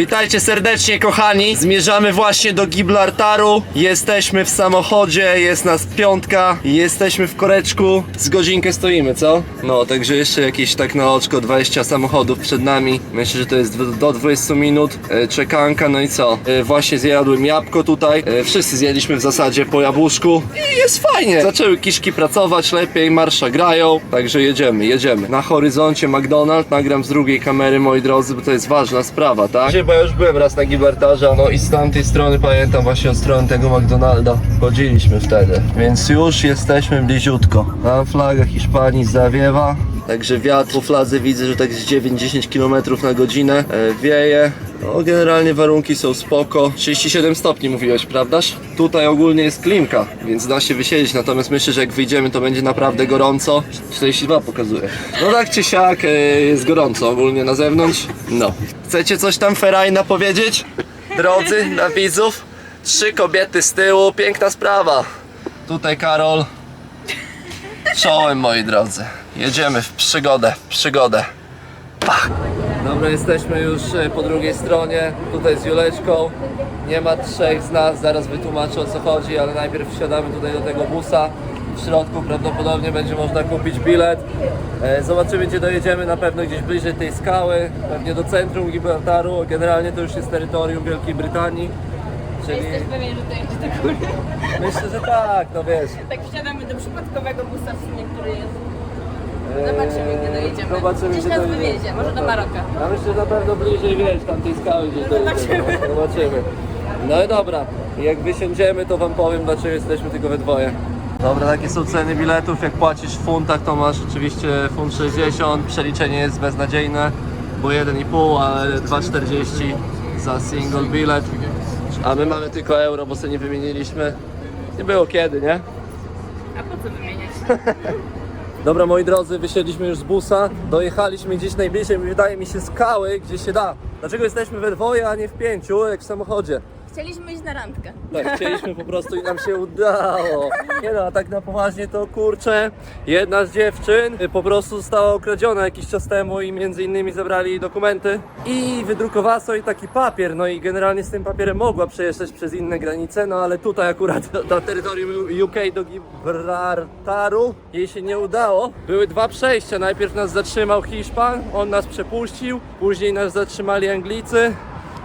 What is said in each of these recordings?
Witajcie serdecznie kochani, zmierzamy właśnie do Gibraltaru. Jesteśmy w samochodzie, jest nas piątka. Jesteśmy w koreczku, z godzinkę stoimy, co? No, także jeszcze jakieś tak na oczko 20 samochodów przed nami. Myślę, że to jest do- do 20 minut e, Czekanka, no i co? E, Właśnie zjadłem jabłko tutaj. E, Wszyscy zjedliśmy w zasadzie po jabłuszku. I jest fajnie. Zaczęły kiszki pracować lepiej, marsza grają. Także jedziemy, jedziemy. Na horyzoncie McDonald's, nagram z drugiej kamery moi drodzy, bo to jest ważna sprawa, tak? Ja już byłem raz na Gibraltarze, no i z tamtej strony pamiętam właśnie od strony tego McDonalda chodziliśmy wtedy. Więc już jesteśmy bliziutko. Tam flaga Hiszpanii zawiewa. Także wiatr po fladze widzę, że tak z 9-10 km na godzinę e, wieje. No, generalnie warunki są spoko. 37 stopni mówiłeś, prawdaż? Tutaj ogólnie jest klimka, więc da się wysiedzieć. Natomiast myślę, że jak wyjdziemy, to będzie naprawdę gorąco. 42 pokazuje. No tak czy siak, e, jest gorąco ogólnie na zewnątrz. No. Chcecie coś tam ferajna powiedzieć? Drodzy, dla widzów? Trzy kobiety z tyłu, piękna sprawa. Tutaj Karol. Czołem moi drodzy. Jedziemy w przygodę, w przygodę. Pach. Dobra, jesteśmy już e, po drugiej stronie, tutaj z Juleczką. Nie ma trzech z nas, zaraz wytłumaczę o co chodzi, ale najpierw wsiadamy tutaj do tego busa. W środku prawdopodobnie będzie można kupić bilet. E, Zobaczymy gdzie dojedziemy, na pewno gdzieś bliżej tej skały, pewnie do centrum Gibraltaru. Generalnie to już jest terytorium Wielkiej Brytanii. Czyli Jesteś pewien, że to jedzie do góry. myślę, że tak, no wiesz. Tak wsiadamy do przypadkowego busa w sumie, który jest. Zobaczymy, gdzie dojedziemy. Zobaczymy, Gdzieś gdzie nas dojedziemy. wywiezie, może do Maroka. Ja myślę, że na pewno bliżej wiesz, tamtej skały gdzieś dojedziemy. No, zobaczymy. No i dobra, jak wysiądziemy, to wam powiem, dlaczego jesteśmy tylko we dwoje. Dobra, takie są ceny biletów. Jak płacisz w funtach, to masz oczywiście funt 60. Przeliczenie jest beznadziejne, bo 1,5, ale 2,40 za single bilet. A my mamy tylko euro, bo sobie nie wymieniliśmy. Nie było kiedy, nie? A po co wymieniać? Dobra, moi drodzy, wysiedliśmy już z busa, dojechaliśmy gdzieś najbliżej, wydaje mi się, skały, gdzie się da. Dlaczego jesteśmy we dwoje, a nie w pięciu, jak w samochodzie? Chcieliśmy iść na randkę. Tak, chcieliśmy po prostu i nam się udało. Nie no, a tak na poważnie to kurczę, jedna z dziewczyn po prostu została okradziona jakiś czas temu i między innymi zabrali dokumenty i wydrukowała sobie taki papier, no i generalnie z tym papierem mogła przejeżdżać przez inne granice, no ale tutaj akurat na terytorium UK do Gibraltaru jej się nie udało. Były dwa przejścia, najpierw nas zatrzymał Hiszpan, on nas przepuścił, później nas zatrzymali Anglicy,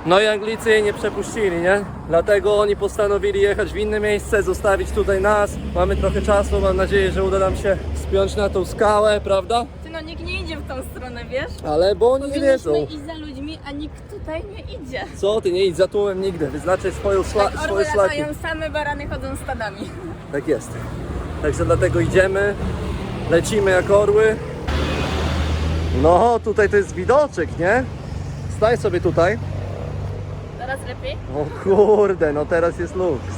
no i Anglicy jej nie przepuścili, nie? Dlatego oni postanowili jechać w inne miejsce, zostawić tutaj nas. Mamy trochę czasu, mam nadzieję, że uda nam się spiąć na tą skałę, prawda? Ty no nikt nie idzie w tą stronę, wiesz? Ale bo oni nie wiedzą. Iść za ludźmi, a nikt tutaj nie idzie. Co ty, nie idź za tłumem nigdy, wyznaczaj swoją szla- Tak orły swoje szlaki. latają, same barany chodzą stadami. Tak jest. Także dlatego idziemy, lecimy jak orły. No, tutaj to jest widoczek, nie? Stań sobie tutaj. Teraz lepiej? O kurde, no teraz jest luks.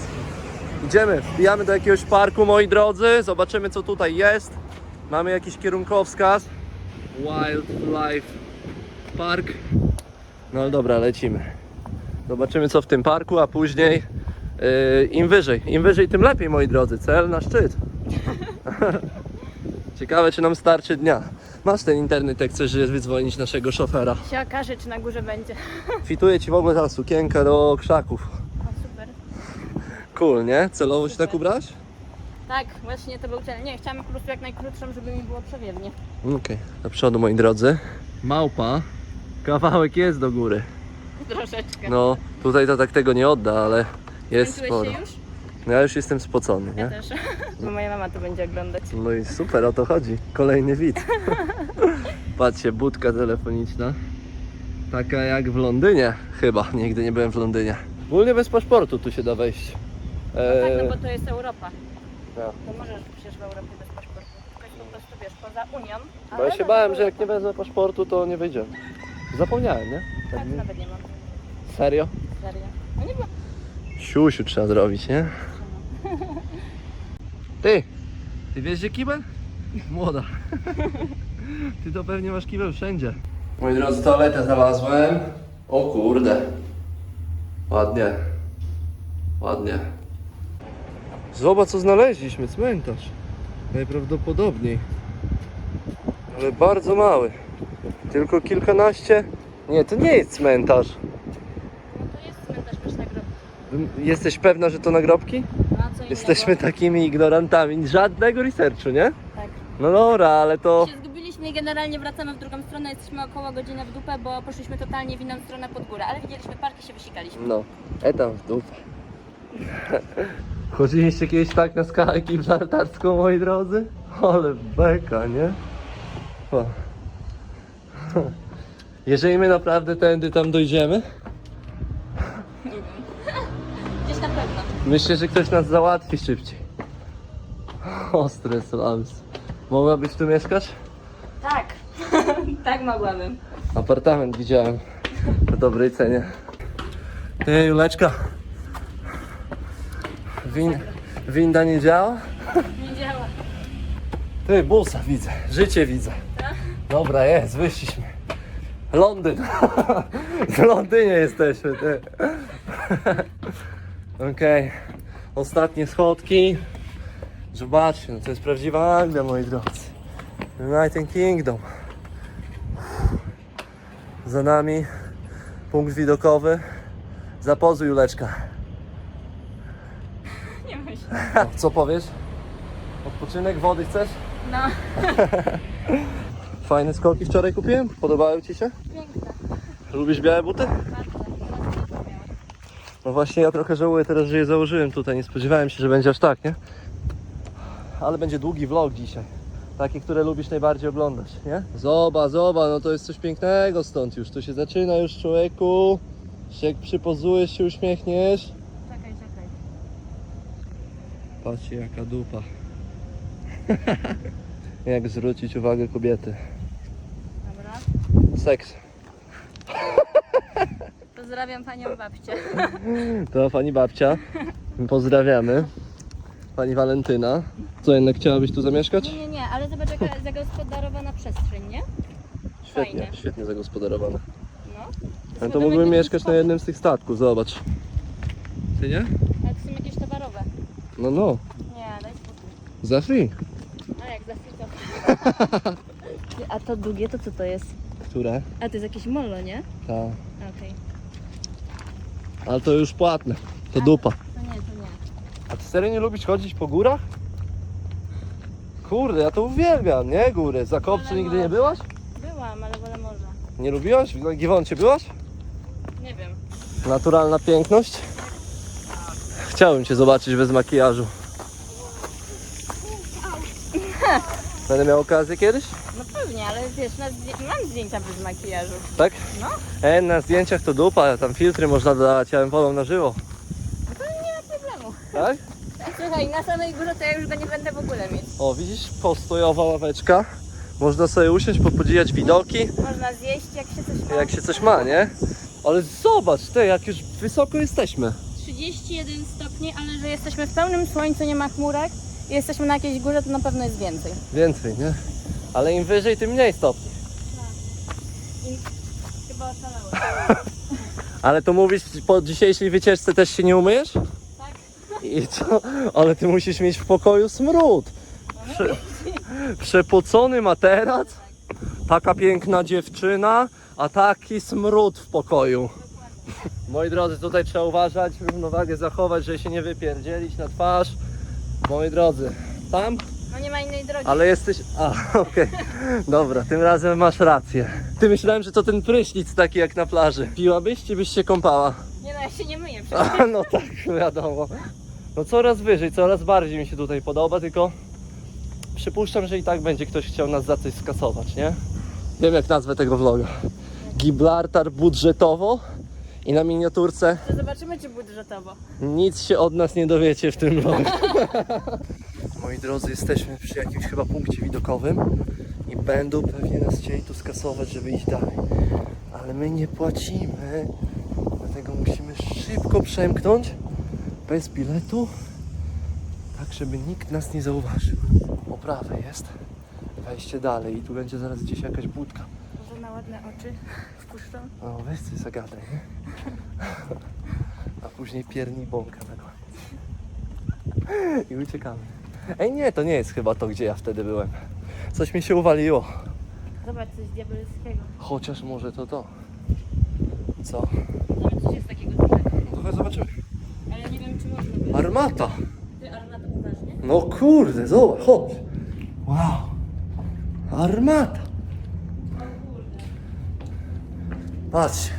Idziemy, wbijamy do jakiegoś parku, moi drodzy. Zobaczymy, co tutaj jest. Mamy jakiś kierunkowskaz. Wildlife Park. No ale dobra, lecimy. Zobaczymy, co w tym parku, a później yy, im wyżej. Im wyżej, tym lepiej, moi drodzy. Cel na szczyt. Ciekawe, czy nam starczy dnia. Masz ten internet, jak chcesz wydzwonić naszego szofera. Się okaże, czy na górze będzie. Fituje ci w ogóle ta sukienka do krzaków. O, super. Cool, nie? Celowo się tak ubrać? Tak, właśnie to był cel. Nie, chciałam po prostu jak najkrótszą, żeby mi było przewiewnie. Okej, do przodu moi drodzy. Małpa. Kawałek jest do góry. Troszeczkę. No, tutaj to tak tego nie odda, ale jest sporo. się już? No ja już jestem spocony, Ja nie? też. Bo moja mama to będzie oglądać. No i super, o to chodzi. Kolejny widz. Patrzcie, budka telefoniczna. Taka jak w Londynie chyba. Nigdy nie byłem w Londynie. Ogólnie bez paszportu tu się da wejść. No tak, Eee, no bo to jest Europa. tak. To możesz przecież w Europie bez paszportu. Tylko jest po prostu, wiesz, poza Unią. Bo ale ja się no, bałem, że jak nie wezmę paszportu, to nie wyjdzie. Zapomniałem, nie? Tak, nie- nawet nie mam. Serio? Serio. No nie było. Siusiu trzeba zrobić, nie? Ty! Ty wiesz gdzie kibel? Młoda. Ty to pewnie masz kibel wszędzie. Moi drodzy, toaletę znalazłem. O kurde. Ładnie. Ładnie. Zobacz co znaleźliśmy, cmentarz. Najprawdopodobniej. Ale bardzo mały. Tylko kilkanaście. Nie, to nie jest cmentarz. Jesteś pewna, że to nagrobki? Jesteśmy takimi ignorantami. Żadnego researchu, nie? Tak. No dobra, ale to... się zgubiliśmy i generalnie wracamy w drugą stronę. Jesteśmy około godziny w dupę, bo poszliśmy totalnie w inną stronę pod górę. Ale widzieliśmy parki, się wysikaliśmy. No, etam w dupę. Chodziliście kiedyś tak na skalę gibraltarską, moi drodzy? Ale beka, nie? O. Jeżeli my naprawdę tędy tam dojdziemy, Nie wiem. Gdzieś na pewno. Myślę, że ktoś nas załatwi szybciej. Ostry slams. Mogłabyś tu mieszkać? Tak. tak mogłabym. Apartament widziałem w dobrej cenie. Ty, Juleczka. Win, winda nie działa? Nie działa. Ty, busa widzę, życie widzę. Dobra, jest, wyszliśmy. Londyn. W Londynie jesteśmy, ty. Okej, ostatnie schodki. Zobaczcie, no to jest prawdziwa Anglia, moi drodzy. United Kingdom. Za nami punkt widokowy. Zapozuj, Juleczka. Nie myślę. Co powiesz? Odpoczynek, wody chcesz? No. Fajne skoki wczoraj kupiłem. Podobały Ci się? Piękne. Lubisz białe buty? Bardzo. No właśnie ja trochę żałuję teraz, że je założyłem tutaj. Nie spodziewałem się, że będzie aż tak, nie? Ale będzie długi vlog dzisiaj. Taki, które lubisz najbardziej oglądać, nie? Zoba, zoba, no to jest coś pięknego stąd już. Tu się zaczyna już człowieku. Jak przypozujesz się, uśmiechniesz. Czekaj, czekaj. Patrzcie jaka dupa. Jak zwrócić uwagę kobiety. Dobra. Seks. Pozdrawiam panią babcię. To pani babcia. Pozdrawiamy. Pani Walentyna. Co, jednak chciałabyś tu zamieszkać? Nie, nie, nie, ale zobacz jaka jest zagospodarowana przestrzeń, nie? Świetnie, Fajne. świetnie zagospodarowane. No. No to mógłbym mieszkać na jednym z tych statków, zobacz. Ty nie? Ale to są jakieś towarowe. No no, Nie, daj spokój. za free. A jak za chwilę. A to długie, to co to jest? Które? A to jest jakieś mollo, nie? Tak. Okej. Ale to już płatne. To dupa. To nie, to nie. A ty serio nie lubisz chodzić po górach? Kurde, ja to uwielbiam, nie? Góry. Za kopcu Ale nigdy nie może. byłaś? Byłam, ale wolę morza. Nie lubiłaś? Na Giewoncie byłaś? Nie wiem. Naturalna piękność? Chciałbym Cię zobaczyć bez makijażu. Będę miał okazję kiedyś? No pewnie, ale wiesz, na zdję- mam zdjęcia bez makijażu. Tak? No. E, na zdjęciach to dupa, tam filtry można dodać, ja bym wolał na żywo. To nie ma problemu. Tak? Słuchaj, na samej górze to ja już go nie będę w ogóle mieć. O, widzisz? Postojowa ławeczka. Można sobie usiąść, popodziwiać widoki, Można zjeść, jak się coś ma. jak się coś ma, nie? Ale zobacz, ty, jak już wysoko jesteśmy. 31 stopni, ale że jesteśmy w pełnym słońcu, nie ma chmurek i jesteśmy na jakiejś górze, to na pewno jest więcej. Więcej, nie? Ale im wyżej, tym mniej stopni. I chyba oszalałam. Ale to mówisz, po dzisiejszej wycieczce też się nie umyjesz? Tak? I co? Ale ty musisz mieć w pokoju smród. Prze... Przepocony materac, taka piękna dziewczyna, a taki smród w pokoju. Moi drodzy, tutaj trzeba uważać, równowagę zachować, żeby się nie wypierdzielić na twarz. Moi drodzy, tam? No nie ma innej drogi. Ale jesteś... A, okej. Dobra, tym razem masz rację. Ty myślałem, że to ten prysznic taki jak na plaży. Piłabyś, czy byś się kąpała? Nie no, ja się nie myję przecież. A, no tak, wiadomo. No coraz wyżej, coraz bardziej mi się tutaj podoba, tylko przypuszczam, że i tak będzie ktoś chciał nas za coś skasować, nie? Wiem jak nazwę tego vloga. Gibraltar budżetowo i na miniaturce To zobaczymy, czy budżetowo. nic się od nas nie dowiecie w tym vlogu. Moi drodzy, jesteśmy przy jakimś chyba punkcie widokowym i będą pewnie nas chcieli tu skasować, żeby iść dalej. Ale my nie płacimy, dlatego musimy szybko przemknąć bez biletu, tak żeby nikt nas nie zauważył. Po prawej jest wejście dalej i tu będzie zaraz gdzieś jakaś budka. Może na ładne oczy wpuszczą? No weź ty zagadaj, nie? A później pierni bąka na koniec. I uciekamy. Ej nie, to nie jest chyba to, gdzie ja wtedy byłem. Coś mi się uwaliło. Zobacz, coś diabelskiego. Chociaż może to to. Co? Zobacz, coś jest takiego dużego. No to chodź zobaczymy. armata. Ty armata poważnie? No kurde, zobacz, chodź. Wow. Armata. Patrzcie.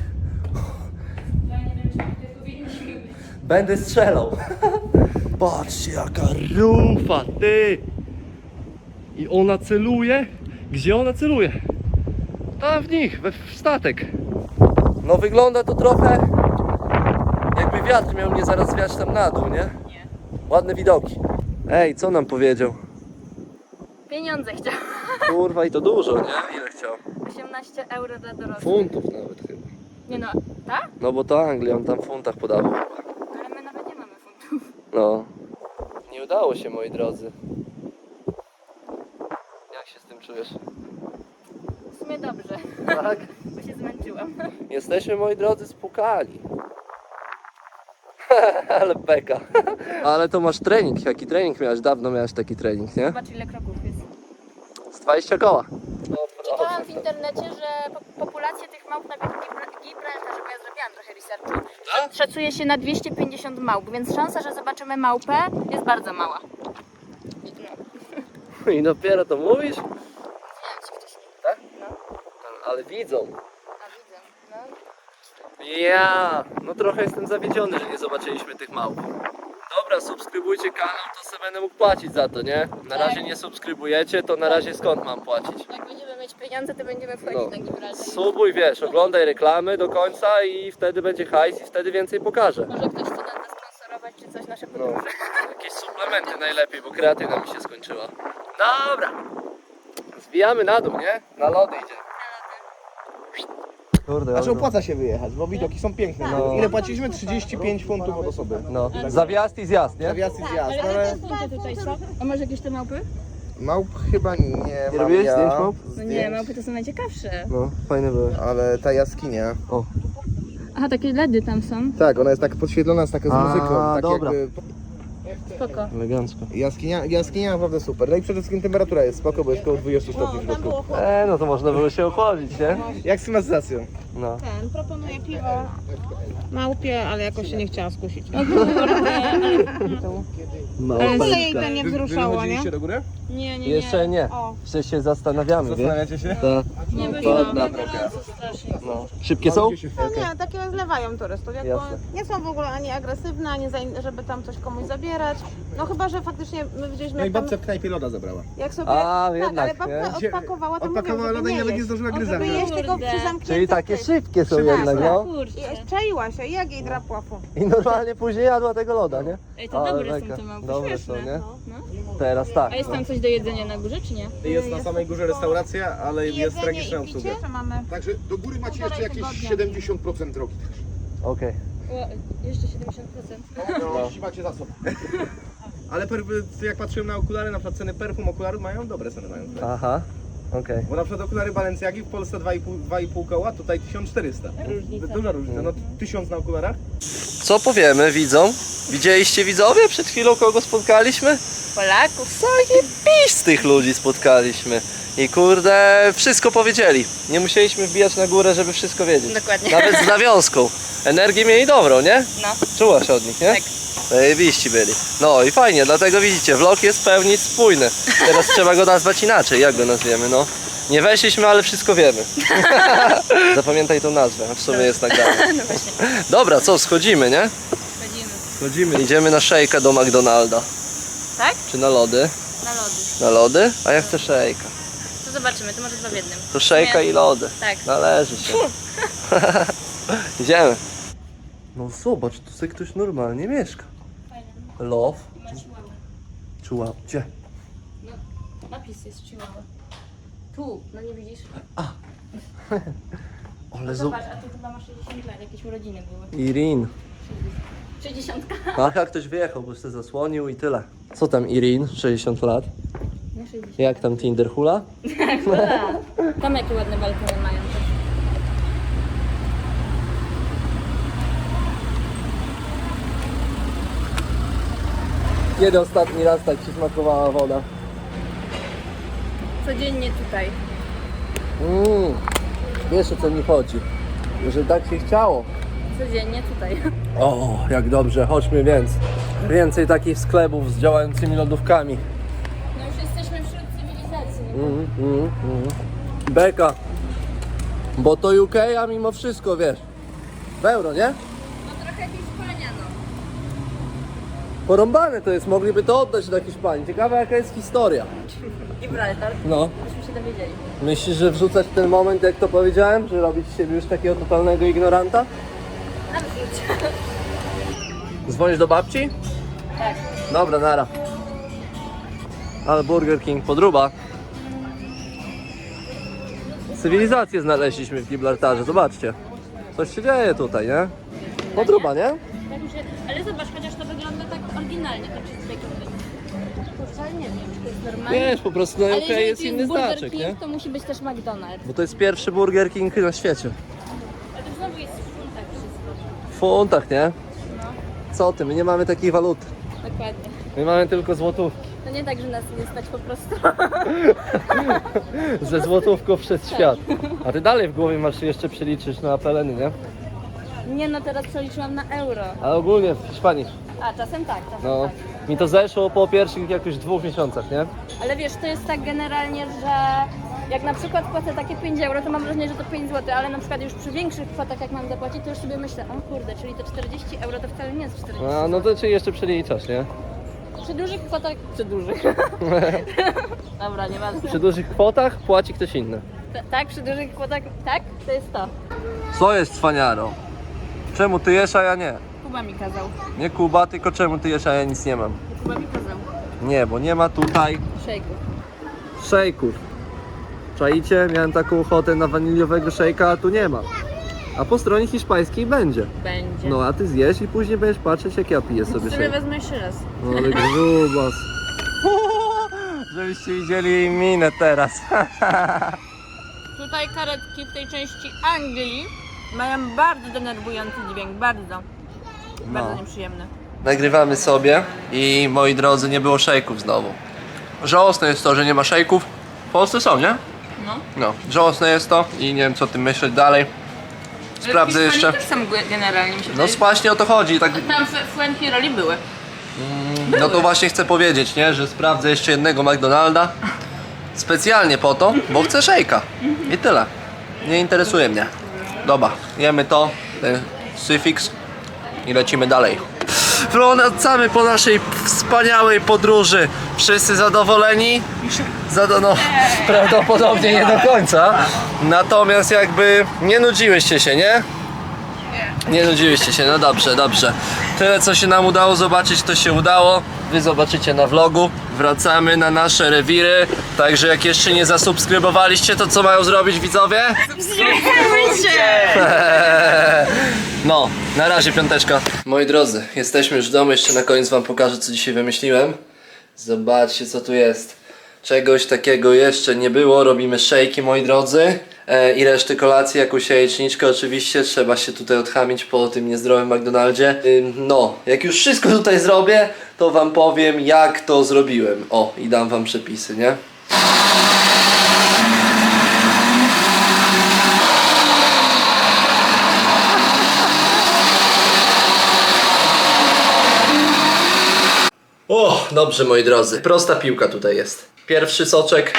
Ja nie wiem, czy tu powinniśmy być. Będę strzelał. Patrzcie jaka rufa, ty. I ona celuje? Gdzie ona celuje? Tam w nich, we w statek. No wygląda to trochę jakby wiatr miał mnie zaraz wiać tam na dół, nie? Nie. Ładne widoki. Ej, co nam powiedział? Pieniądze chciał. Kurwa i to dużo, nie? Ile chciał? 18 euro dla dorosłych. Funtów nawet chyba. Nie no, tak? No bo to Anglia, on tam w funtach podawał. Ale my nawet nie mamy funtów. No. Nie udało się, moi drodzy. Jak się z tym czujesz? W sumie dobrze, Tak. bo się zmęczyłam. Jesteśmy, moi drodzy, spukali. Ale beka. Ale to masz trening. Jaki trening miałeś? Dawno miałeś taki trening, nie? Zobacz ile kroków jest. Z 20 koła. Czytałam w internecie, że po- populacja tych małp na Gibra- Gibraltarze, bo ja zrobiłam trochę researchu, Tak? szacuje się na 250 małp, więc szansa, że zobaczymy małpę jest bardzo mała. No. I dopiero to mówisz? Tak? No, Ale widzą. a widzę. No. Ja, no trochę jestem zawiedziony, że nie zobaczyliśmy tych małp. Dobra, subskrybujcie kanał, to sobie będę mógł płacić za to, nie? Na Tak. razie nie subskrybujecie, to na razie skąd mam płacić? Jak będziemy mieć pieniądze, to będziemy wchodzić No. na Gibraltar. Subuj, wiesz, oglądaj reklamy do końca i wtedy będzie hajs i wtedy więcej pokażę. Może ktoś chce nas zasponsorować, czy coś, nasze No, podróże. jakieś suplementy najlepiej, bo kreatyna mi się skończyła. Dobra, zbijamy na dół, nie? Na lody idzie. Kurde, Znaczy opłaca się wyjechać, bo widoki są piękne. No. Ile płaciliśmy? 35 funtów od osoby. No, za wjazd i zjazd, nie? Za wjazd i zjazd, Ale ale jakie punkty tutaj są? A może jakieś te małpy? małp chyba nie mam robiłeś ja. zdjęć małp? No nie, Zdjęć, małpy to są najciekawsze. No, fajne były. Ale ta jaskinia, O, Aha, takie ledy tam są. tak, ona jest tak podświetlona, jest taka z A, muzyką. Tak dobra. jakby Spoko. elegancko. jaskinia, jaskinia naprawdę super. No i przede wszystkim temperatura jest spoko, bo jest około 20 stopni w środku. E, no to można było się ochłodzić, nie? Jak z klimatyzacją? No. Ten proponuje piwo małpie, ale jakoś się nie chciała skusić. Ale jej to nie wzruszało, nie? do góry? Nie, nie, Jeszcze nie. O. Jeszcze się zastanawiamy? Zastanawiacie się? Tak. Nie Ładna. strasznie. No. Szybkie są? No nie, takie zlewają turystów. Jakby Jasne. nie są w ogóle ani agresywne, ani za, żeby tam coś komuś zabierać. No chyba, że faktycznie my widzieliśmy No i jak, tam, babcia w knajpie loda zabrała. jak sobie... A, tak, jednak, ale nie? babka odpakowała, to Odpakowała loda i żeby nawet nie jeść. zdążyła Żeby gryza jeść tylko Kurde. przy zamkniętych Czyli takie tych. szybkie są jednak, tak. no. Kurczę. Czaiła się, jak jej drapła fu. I normalnie później jadła tego loda, nie? Ej, to Ale dobre są te małpy, Dobre są, śmieszne. nie? No. Teraz tak. A jest tam coś do jedzenia na górze, czy nie? Jest na samej górze restauracja, ale jest tragiczna i obsługa. Także do góry macie jeszcze jakieś tygodnia. 70% drogi. Okej. Jeszcze 70%. No, jeśli macie za sobą. Ale per, jak patrzyłem na okulary, na przykład ceny perfum okularów mają dobre ceny mają. tutaj. Aha. Okej. Bo na przykład okulary Balenciagi w Polsce 2,5 2,5 koła, tutaj 1400. Różnica. Duża różnica, no 1000 na okularach. Co powiemy widzom? Widzieliście widzowie przed chwilą kogo spotkaliśmy? Polaków. Tych ludzi spotkaliśmy. I kurde, wszystko powiedzieli. Nie musieliśmy wbijać na górę, żeby wszystko wiedzieć. Dokładnie. Nawet z nawiązką. Energię mieli dobrą, nie? No. Czułaś od nich, nie? Tak. Zajebiści byli. No i fajnie, dlatego widzicie, vlog jest w pełni spójny. Teraz trzeba go nazwać inaczej. Jak go nazwiemy, no? Nie weszliśmy, ale wszystko wiemy. Zapamiętaj tą nazwę, w sumie jest nagrane. No właśnie. Dobra, co, schodzimy, nie? Chodzimy. Schodzimy. Idziemy na szejka do McDonalda. Tak? Czy na lody? Na lody. Na lody? A ja chcę szejka. Zobaczymy, to może dwa w jednym. To szejka i lody. Tak. Należy się. Idziemy. No zobacz, tu sobie ktoś normalnie mieszka. Fajne. Love. Ma chihuahua. Czuła. Gdzie? No, napis jest chihuahua. Tu, no nie widzisz? Ale zobacz. Zobacz, a tu chyba ma 60 lat, jakieś urodziny były. Irin. 60. Aha, ktoś wyjechał, bo się zasłonił i tyle. Co tam Irin? 60 lat. Nie 60. Jak tam Tinder hula? Tam jakie ładne balkony mają. Kiedy ostatni raz tak Ci smakowała woda? Codziennie tutaj. Mmm. Wiesz o co mi chodzi? Że tak się chciało. codziennie tutaj. O, jak dobrze, chodźmy więc. Więcej takich sklepów z działającymi lodówkami. No już jesteśmy wśród cywilizacji. nie? Mm, mm, mm. Beka. Bo to UK, a mimo wszystko, wiesz, w euro, nie? No trochę Hiszpania, no. Porąbane to jest, mogliby to oddać do Hiszpanii. Ciekawe jaka jest historia. Gibraltar. No. Byśmy się dowiedzieli. Myślisz, że wrzucać ten moment, jak to powiedziałem, że robić z siebie już takiego totalnego ignoranta? A wrzuć. Dzwonisz do babci? Tak. Dobra, nara. Ale Burger King podruba. Cywilizację znaleźliśmy w Gibraltarze, zobaczcie. Coś się dzieje tutaj, nie? Podruba, nie? Ale zobacz, chociaż to wygląda tak oryginalnie, to. Kurczę, nie wiem, czy to jest normalne. Wiesz, po prostu na Ale UK jeżeli jest tu inny Burger znaczek, King, nie? to musi być też McDonald's. Bo to jest pierwszy Burger King na świecie. Ale to znowu jest w funtach wszystko. W funtach, nie? No, Co ty, my nie mamy takiej waluty. dokładnie. My mamy tylko złotówki. To nie tak, że nas nie stać po prostu. Ze złotówką przez świat. A ty dalej w głowie masz jeszcze przeliczyć na peleny, nie? Nie no, teraz przeliczyłam na euro. Ale ogólnie w Hiszpanii. A, czasem tak, czasem No. tak. Mi to zeszło po pierwszych jakoś dwóch miesiącach, nie? Ale wiesz, to jest tak generalnie, że jak na przykład płacę takie 5 euro, to mam wrażenie, że to 5 zł, ale na przykład już przy większych kwotach, jak mam zapłacić, to już sobie myślę, o kurde, czyli to 40 euro to wcale nie jest 40 A, no to czy jeszcze przeliczasz, nie? Przy dużych kwotach, przy dużych. Dobra, nieważne. Przy dużych kwotach płaci ktoś inny. T- tak, przy dużych kwotach, tak, to jest to. Co jest cwaniaro? Czemu ty jesz, a ja nie? Kuba mi kazał. Nie Kuba, tylko czemu ty jesz, a ja nic nie mam? Kuba mi kazał. Nie, bo nie ma tutaj Szejku. szejków. Czaicie? Miałem taką ochotę na waniliowego szejka, a tu nie ma. A po stronie hiszpańskiej będzie. Będzie. No a ty zjesz i później będziesz patrzeć jak ja piję sobie Sobie szejk. wezmę jeszcze raz. No ale grubas. Żebyście widzieli jej minę teraz. Tutaj karetki w tej części Anglii mają bardzo denerwujący dźwięk, bardzo. Bardzo nieprzyjemny. Nagrywamy sobie i moi drodzy, nie było szejków znowu. Żałosne jest to, że nie ma szejków. W Polsce są, nie? No. No, żałosne jest to i nie wiem co o tym myśleć dalej. Sprawdzę jeszcze. też są generalnie mi się No właśnie o to chodzi, tak Tam Fuenki roli były. No to właśnie chcę powiedzieć, nie, że sprawdzę jeszcze jednego McDonalda specjalnie po to, bo chcę szejka. I tyle. Nie interesuje mnie. Dobra, jemy to, ten syfix i lecimy dalej. Wracamy po naszej wspaniałej podróży. Wszyscy zadowoleni? Zado no, prawdopodobnie nie do końca. Natomiast jakby nie nudziłyście się, nie? Nie nudziłyście się, no dobrze, dobrze. Tyle co się nam udało zobaczyć, to się udało. Wy zobaczycie na vlogu. Wracamy na nasze rewiry. Także jak jeszcze nie zasubskrybowaliście, to co mają zrobić widzowie? No, na razie piąteczka. Moi drodzy, jesteśmy już w domu. Jeszcze na koniec wam pokażę, co dzisiaj wymyśliłem. Zobaczcie, co tu jest. Czegoś takiego jeszcze nie było. Robimy szejki, moi drodzy. E, I reszty kolacji, jakąś jajeczniczkę oczywiście. Trzeba się tutaj odchamić po tym niezdrowym McDonaldzie. No, jak już wszystko tutaj zrobię, to wam powiem, jak to zrobiłem. O, i dam wam przepisy, nie? O, dobrze moi drodzy. Prosta piłka tutaj jest. Pierwszy soczek,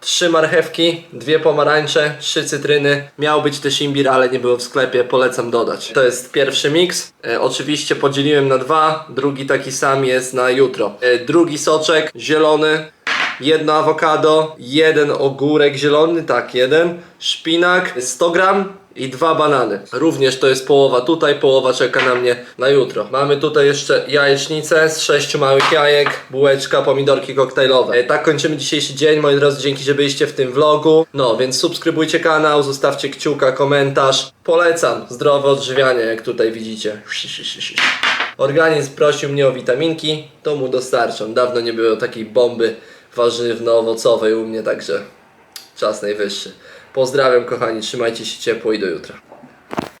trzy marchewki, dwie pomarańcze, trzy cytryny. Miał być też imbir, ale nie było w sklepie, polecam dodać. To jest pierwszy miks. E, oczywiście podzieliłem na dwa, drugi taki sam jest na jutro. E, drugi soczek, zielony, jedno awokado, jeden ogórek zielony, tak, jeden, szpinak, 100 gram i dwa banany. Również to jest połowa tutaj, połowa czeka na mnie na jutro. Mamy tutaj jeszcze jajecznicę z sześciu małych jajek, bułeczka, pomidorki koktajlowe. E, tak kończymy dzisiejszy dzień, moi drodzy, dzięki, że byliście w tym vlogu. No, więc subskrybujcie kanał, zostawcie kciuka, komentarz. Polecam zdrowe odżywianie, jak tutaj widzicie. Organizm prosił mnie o witaminki, to mu dostarczam. Dawno nie było takiej bomby warzywno-owocowej u mnie, także czas najwyższy. Pozdrawiam kochani, trzymajcie się ciepło i do jutra.